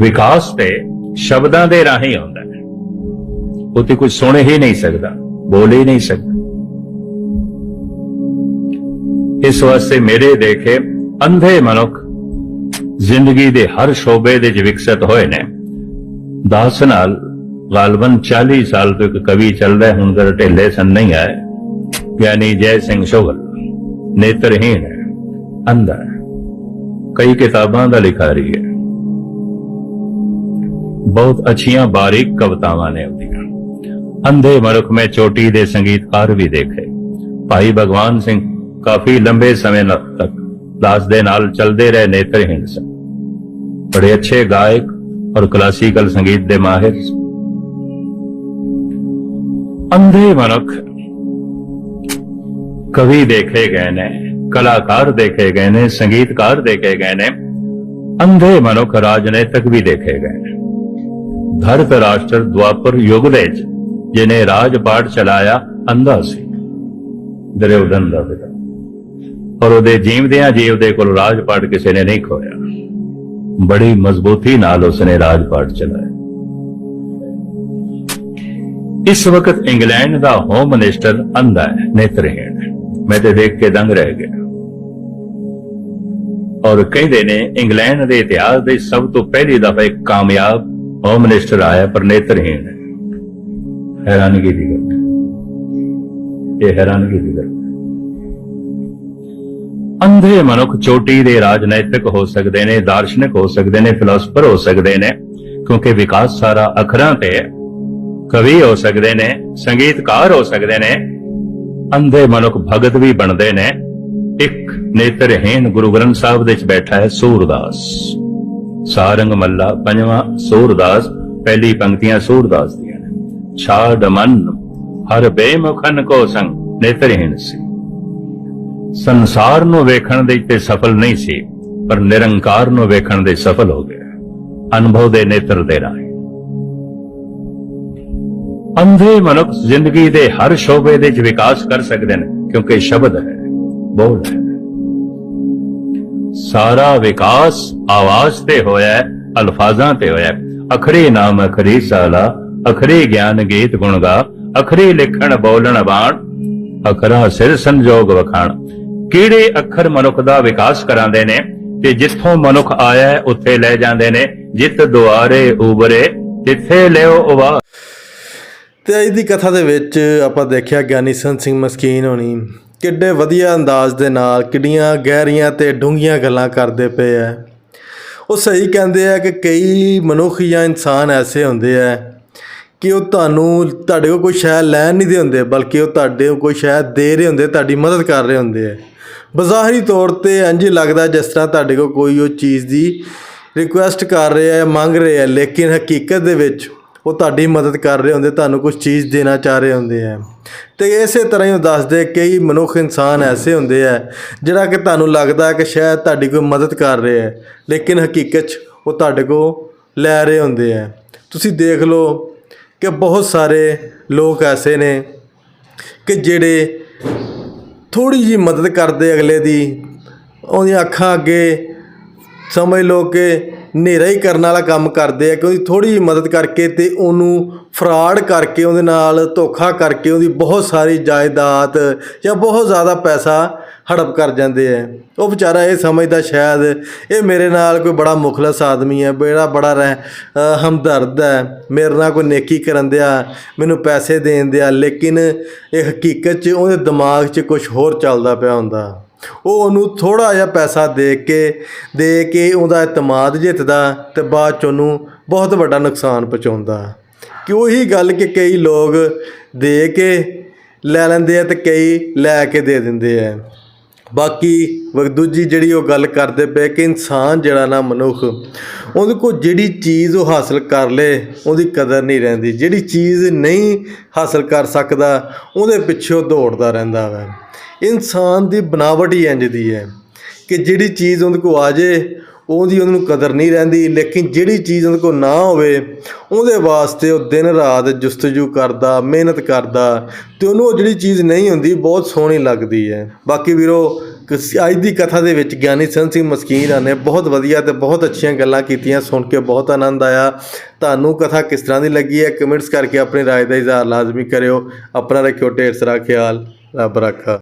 ਵਿਕਾਸ ਤੇ ਸ਼ਬਦਾਂ ਦੇ ਰਾਹੀਂ ਹੁੰਦਾ ਹੈ। ਉਹ ਤੇ ਕੁਝ ਸੁਣ ਹੀ ਨਹੀਂ ਸਕਦਾ, ਬੋਲ ਹੀ ਨਹੀਂ ਸਕਦਾ। ਇਸ ਵਾਸਤੇ ਮੇਰੇ ਦੇਖੇ ਅੰਧੇ ਮਨੁੱਖ ਜ਼ਿੰਦਗੀ ਦੇ ਹਰ ਸ਼ੋਬੇ ਦੇ ਵਿੱਚ ਵਿਕਸਿਤ ਹੋਏ ਨੇ। ਦਾਸ ਨਾਲ ਗਾਲਬਨ 40 ਸਾਲ ਤੋਂ ਇੱਕ ਕਵੀ ਚੱਲਦਾ ਹੁਣ ਕਰ ਢਿੱਲੇ ਸਨ, ਨਹੀਂ ਆਏ। ਗਿਆਨੀ ਜੈ ਸਿੰਘ ਸ਼ੋਗਲ ਨੇਤਰਹੀਣ ਹੈ, ਅੰਧਾ ਹੈ। ਕਈ ਕਿਤਾਬਾਂ ਦਾ ਲਿਖਾਰੀ ਹੈ। ਬਹੁਤ ਅੱਛੀਆਂ ਬਾਰੀਕ ਕਵਿਤਾਵਾਂ ਨੇ ਉਹਦੀਆਂ। ਅੰਧੇ ਮਨੁੱਖ ਮੈਂ ਚੋਟੀ ਦੇ ਸੰਗੀਤਕਾਰ ਵੀ ਦੇਖੇ। ਭਾਈ ਭਗਵਾਨ ਸਿੰਘ ਕਾਫੀ ਲੰਬੇ ਸਮੇਂ ਤੱਕ ਦਾਸ ਦੇ ਨਾਲ ਚੱਲਦੇ ਰਹੇ ਨੇਤਰਹੀਣ ਸਨ। ਬੜੇ ਅੱਛੇ ਗਾਇਕ ਔਰ ਕਲਾਸੀਕਲ ਸੰਗੀਤ ਦੇ ਮਾਹਿਰ ਅੰਧੇ ਮਨੁੱਖ ਕਵੀ ਦੇਖੇ ਗਏ ਨੇ, ਕਲਾਕਾਰ ਦੇਖੇ ਗਏ ਨੇ, ਸੰਗੀਤਕਾਰ ਦੇਖੇ ਗਏ ਨੇ, ਅੰਧੇ ਮਨੁੱਖ ਰਾਜਨੀਤਿਕ ਵੀ ਦੇਖੇ ਗਏ। ਨੇ ਧਰਤ ਰਾਸ਼ਟਰ ਦੁਆਪਰ ਯੁਗ ਦੇ ਵਿੱਚ ਜਿਹਨੇ ਰਾਜ ਪਾਟ ਚਲਾਇਆ, ਅੰਧਾ ਸੀ। ਦਰਿਉਦਨ ਦਾ ਪਿਤਾ। ਔਰ ਉਹਦੇ ਜੀਵਦਿਆਂ ਜੀਵਦੇ ਕੋਲ ਰਾਜ ਪਾਟ ਕਿਸੇ ਨੇ ਨਹੀਂ ਖੋਇਆ ਬੜੀ ਮਜ਼ਬੂਤੀ ਨਾਲ ਉਸਨੇ ਰਾਜ ਪਾਟ ਚਲਾਇਆ। ਇਸ ਵਕਤ ਇੰਗਲੈਂਡ ਦਾ ਹੋਮ ਮਿਨਿਸਟਰ ਅੰਧਾ ਹੈ, ਨੇਤਰਹੀਣ ਮੈਂ ਤੇ ਦੇਖ ਕੇ ਦੰਗ ਰਹਿ ਗਿਆ। ਔਰ ਕਹਿੰਦੇ ਨੇ, ਇੰਗਲੈਂਡ ਦੇ ਇਤਿਹਾਸ ਦੇ ਸਭ ਤੋਂ ਪਹਿਲੀ ਦਫਾ ਇੱਕ ਕਾਮਯਾਬ ਹੋਮ ਮਿਨਿਸਟਰ ਆਇਆ, ਪਰ ਨੇਤਰਹੀਣ ਹੈ। ਹੈਰਾਨਗੀ ਦੀ ਗੱਲ ਇਹ ਹੈਰਾਨਗੀ ਦੀ ਗੱਲ ਅੰਧੇ ਮਨੁੱਖ ਚੋਟੀ ਦੇ ਰਾਜਨੀਤਿਕ ਹੋ ਸਕਦੇ ਨੇ, ਦਾਰਸ਼ਨਿਕ ਹੋ ਸਕਦੇ ਨੇ, ਫਿਲਾਸਫਰ ਹੋ ਸਕਦੇ ਨੇ, ਕਿਉਂਕਿ ਵਿਕਾਸ ਸਾਰਾ ਅਖਰਾਂ ਤੇ ਹੈ। ਕਵੀ ਹੋ ਸਕਦੇ ਨੇ, ਸੰਗੀਤਕਾਰ ਹੋ ਸਕਦੇ ਨੇ, ਅੰਧੇ ਮਨੁੱਖ ਭਗਤ ਵੀ ਬਣਦੇ ਨੇ। ਇੱਕ ਨੇਤਰਹੀਣ ਗੁਰੂ ਗ੍ਰੰਥ ਸਾਹਿਬ ਦੇ ਵਿੱਚ ਬੈਠਾ ਹੈ ਸੂਰਦਾਸ। ਸਾਰੰਗ ਮੱਲਾ ਪੰਜਵਾਂ ਸੂਰਦਾਸ, ਪਹਿਲੀ ਪੰਕਤੀਆਂ ਸੂਰਦਾਸ ਦੀਆਂ ਨੇ। ਛਾੜ ਮਨ, ਹਰ ਬੇਮੁਖਨ ਕੋ ਸੰਗ, ਨੇਤਰਹੀਣ ਸੀ। ਸੰਸਾਰ ਨੂੰ ਵੇਖਣ ਦੇ ਤੇ ਸਫਲ ਨਹੀਂ ਸੀ, ਪਰ ਨਿਰੰਕਾਰ ਨੂੰ ਵੇਖਣ ਦੇ ਸਫਲ ਹੋ ਗਿਆ। ਅਨੁਭਵ ਦੇ ਨੇਤਰ ਦੇ ਰਾਹੀਂ। ਅੰਧੇ ਮਨੁੱਖ ਜ਼ਿੰਦਗੀ ਦੇ ਹਰ ਸ਼ੋਬੇ ਦੇ ਵਿੱਚ ਵਿਕਾਸ ਕਰ ਸਕਦੇ ਨੇ ਕਿਉਂਕਿ ਸ਼ਬਦ ਹੈ ਬੋਲ ਹੈ। ਸਾਰਾ ਵਿਕਾਸ ਆਵਾਜ਼ ਤੇ ਹੋਇਆ ਅਲਫਾਜ਼ਾਂ ਤੇ ਹੋਇਆ ਹੈ। ਨਾਮ ਅਖਰੀ ਸਾਲਾ ਅਖਰੀ ਗਿਆਨ ਗੀਤ ਗੁਣਗਾ ਅਖਰੀ ਲਿਖਣ ਬੋਲਣ ਬਾਣ ਅਖਰਾਂ ਸਿਰ ਸੰਜੋਗ ਵਖਾਣ। ਕਿਹੜੇ ਅੱਖਰ ਮਨੁੱਖ ਦਾ ਵਿਕਾਸ ਕਰਾਉਂਦੇ ਨੇ? ਤੇ ਜਿੱਥੋਂ ਮਨੁੱਖ ਆਇਆ ਹੈ, ਉੱਥੇ ਲੈ ਜਾਂਦੇ ਨੇ। ਜਿੱਤ ਦੁਆਰੇ ਉਬਰੇ ਜਿੱਥੇ ਲਿਓ ਉਵਾ ਤੇ ਅੱਜ ਦੀ ਕਥਾ ਦੇ ਵਿੱਚ ਆਪਾਂ ਦੇਖਿਆ ਗਿਆਨੀ ਸੰਤ ਸਿੰਘ ਮਸਕੀਨ ਹੋਣੀ ਕਿੱਡੇ ਵਧੀਆ ਅੰਦਾਜ਼ ਦੇ ਨਾਲ ਕਿੱਡੀਆਂ ਗਹਿਰੀਆਂ ਤੇ ਡੂੰਘੀਆਂ ਗੱਲਾਂ ਕਰਦੇ ਪਏ ਆ। ਉਹ ਸਹੀ ਕਹਿੰਦੇ ਆ ਕਿ ਕਈ ਮਨੁੱਖ ਜਾਂ ਇਨਸਾਨ ਐਸੇ ਹੁੰਦੇ ਆ ਕਿ ਉਹ ਤੁਹਾਨੂੰ, ਤੁਹਾਡੇ ਕੋਲ ਕੋਈ ਸ਼ੈ ਲੈਣ ਨਹੀਂ ਦੇ ਹੁੰਦੇ, ਬਲਕਿ ਉਹ ਤੁਹਾਡੇ ਕੋਈ ਸ਼ੈ ਦੇ ਰਹੇ ਹੁੰਦੇ, ਤੁਹਾਡੀ ਮਦਦ ਕਰ ਰਹੇ ਹੁੰਦੇ ਆ। ਬਜ਼ਾਹਰੀ ਤੌਰ ਤੇ ਇੰਝ ਹੀ ਲੱਗਦਾ ਜਿਸ ਤਰ੍ਹਾਂ ਤੁਹਾਡੇ ਕੋਲ ਕੋਈ ਉਹ ਚੀਜ਼ ਦੀ ਰਿਕੁਐਸਟ ਕਰ ਰਿਹਾ ਹੈ ਮੰਗ ਰਿਹਾ ਹੈ ਲੇਕਿਨ ਹਕੀਕਤ ਦੇ ਵਿੱਚ ਉਹ ਤੁਹਾਡੀ ਮਦਦ ਕਰ ਰਹੇ ਹੁੰਦੇ, ਤੁਹਾਨੂੰ ਕੁਝ ਚੀਜ਼ ਦੇਣਾ ਚਾਹ ਰਹੇ ਹੁੰਦੇ ਆ। ਤੇ ਇਸੇ ਤਰ੍ਹਾਂ ਹੀ ਉਹ ਦੱਸਦੇ ਕਈ ਮਨੁੱਖ ਇਨਸਾਨ ਐਸੇ ਹੁੰਦੇ ਆ, ਜਿਹੜਾ ਕਿ ਤੁਹਾਨੂੰ ਲੱਗਦਾ ਕਿ ਸ਼ਾਇਦ ਤੁਹਾਡੀ ਕੋਈ ਮਦਦ ਕਰ ਰਿਹਾ ਹੈ, ਲੇਕਿਨ ਹਕੀਕਤ 'ਚ ਉਹ ਤੁਹਾਡੇ ਕੋਲ ਲੈ ਰਹੇ ਹੁੰਦੇ ਆ। ਤੁਸੀਂ ਦੇਖ ਲਓ ਕਿ ਬਹੁਤ ਸਾਰੇ ਲੋਕ ਐਸੇ ਨੇ ਕਿ ਜਿਹੜੇ ਥੋੜੀ ਜੀ ਮਦਦ ਕਰਦੇ ਅਗਲੇ ਦੀ, ਉਹਦੀਆਂ ਅੱਖਾਂ ਅੱਗੇ ਸਮਝ ਲਓ ਕਿ ਹਨੇਰਾ ਹੀ ਕਰਨ ਵਾਲਾ ਕੰਮ ਕਰਦੇ ਆ ਕਿ ਉਹਦੀ ਥੋੜੀ ਜਿਹੀ ਮਦਦ ਕਰਕੇ ਤੇ ਉਹਨੂੰ ਫਰਾਡ ਕਰਕੇ, ਉਹਦੇ ਨਾਲ ਧੋਖਾ ਕਰਕੇ ਉਹਦੀ ਬਹੁਤ ਸਾਰੀ ਜਾਇਦਾਦ ਜਾਂ ਬਹੁਤ ਜ਼ਿਆਦਾ ਪੈਸਾ ਹੜਪ ਕਰ ਜਾਂਦੇ ਆ। ਉਹ ਵਿਚਾਰਾ ਇਹ ਸਮਝਦਾ ਸ਼ਾਇਦ ਇਹ ਮੇਰੇ ਨਾਲ ਕੋਈ ਬੜਾ ਮੁਖਲਸ ਆਦਮੀ ਹੈ ਬੜਾ ਬੜਾ ਰਹਿ ਹਮਦਰਦ ਹੈ ਮੇਰੇ ਨਾਲ ਕੋਈ ਨੇਕੀ ਕਰਨ ਦਿਆ, ਮੈਨੂੰ ਪੈਸੇ ਦੇਣ ਦਿਆ, ਲੇਕਿਨ ਇਹ ਹਕੀਕਤ 'ਚ ਉਹਦੇ ਦਿਮਾਗ 'ਚ ਕੁਝ ਹੋਰ ਚੱਲਦਾ ਪਿਆ ਹੁੰਦਾ। ਉਹ ਉਹਨੂੰ ਥੋੜਾ ਜਿਹਾ ਪੈਸਾ ਦੇ ਕੇ ਦੇ ਕੇ ਉਹਦਾ ਇਤਮਾਦ ਜਿੱਤਦਾ ਤੇ ਬਾਅਦ 'ਚ ਉਹਨੂੰ ਬਹੁਤ ਵੱਡਾ ਨੁਕਸਾਨ ਪਹੁੰਚਾਉਂਦਾ। ਕਿ ਉਹੀ ਗੱਲ ਕਿ ਕਈ ਲੋਕ ਦੇ ਕੇ ਲੈ ਲੈਂਦੇ ਆ ਤੇ ਕਈ ਲੈ ਕੇ ਦੇ ਦਿੰਦੇ ਆ। ਬਾਕੀ ਦੂਜੀ ਜਿਹੜੀ ਉਹ ਗੱਲ ਕਰਦੇ ਪਏ ਕਿ ਇਨਸਾਨ ਜਿਹੜਾ ਨਾ ਮਨੁੱਖ, ਉਹਦੇ ਕੋਲ ਜਿਹੜੀ ਚੀਜ਼ ਉਹ ਹਾਸਲ ਕਰ ਲੇ, ਉਹਦੀ ਕਦਰ ਨਹੀਂ ਰਹਿੰਦੀ। ਜਿਹੜੀ ਚੀਜ਼ ਨਹੀਂ ਹਾਸਲ ਕਰ ਸਕਦਾ, ਉਹਦੇ ਪਿੱਛੇ ਉਹ ਦੌੜਦਾ ਰਹਿੰਦਾ ਵਾ। ਇਨਸਾਨ ਦੀ ਬਣਾਵਟ ਹੀ ਇੰਜ ਦੀ ਹੈ ਕਿ ਜਿਹੜੀ ਚੀਜ਼ ਉਹਦੇ ਕੋਲ ਆ ਜੇ, ਉਹਦੀ ਉਹਨੂੰ ਕਦਰ ਨਹੀਂ ਰਹਿੰਦੀ, ਲੇਕਿਨ ਜਿਹੜੀ ਚੀਜ਼ ਉਹਦੇ ਕੋਲ ਨਾ ਹੋਵੇ, ਉਹਦੇ ਵਾਸਤੇ ਉਹ ਦਿਨ ਰਾਤ ਜੁਸਤਜੂ ਕਰਦਾ, ਮਿਹਨਤ ਕਰਦਾ ਤੇ ਉਹਨੂੰ ਉਹ ਜਿਹੜੀ ਚੀਜ਼ ਨਹੀਂ ਹੁੰਦੀ, ਬਹੁਤ ਸੋਹਣੀ ਲੱਗਦੀ ਹੈ। ਬਾਕੀ ਵੀਰੋ, ਕਿਸ- ਅੱਜ ਦੀ ਕਥਾ ਦੇ ਵਿੱਚ ਗਿਆਨੀ ਸੰਤ ਸਿੰਘ ਮਸਕੀਨ ਨੇ ਬਹੁਤ ਵਧੀਆ ਤੇ ਬਹੁਤ ਅੱਛੀਆਂ ਗੱਲਾਂ ਕੀਤੀਆਂ, ਸੁਣ ਕੇ ਬਹੁਤ ਆਨੰਦ ਆਇਆ। ਤੁਹਾਨੂੰ ਕਥਾ ਕਿਸ ਤਰ੍ਹਾਂ ਦੀ ਲੱਗੀ ਹੈ? ਕਮੈਂਟਸ ਕਰਕੇ ਆਪਣੀ ਰਾਏ ਦਾ ਇਜ਼ਹਾਰ ਲਾਜ਼ਮੀ ਕਰਿਓ। ਆਪਣਾ ਰੱਖਿਓ ਢੇਰ ਸਾਰਾ ਖਿਆਲ। ਰੱਬ ਰੱਖਾ।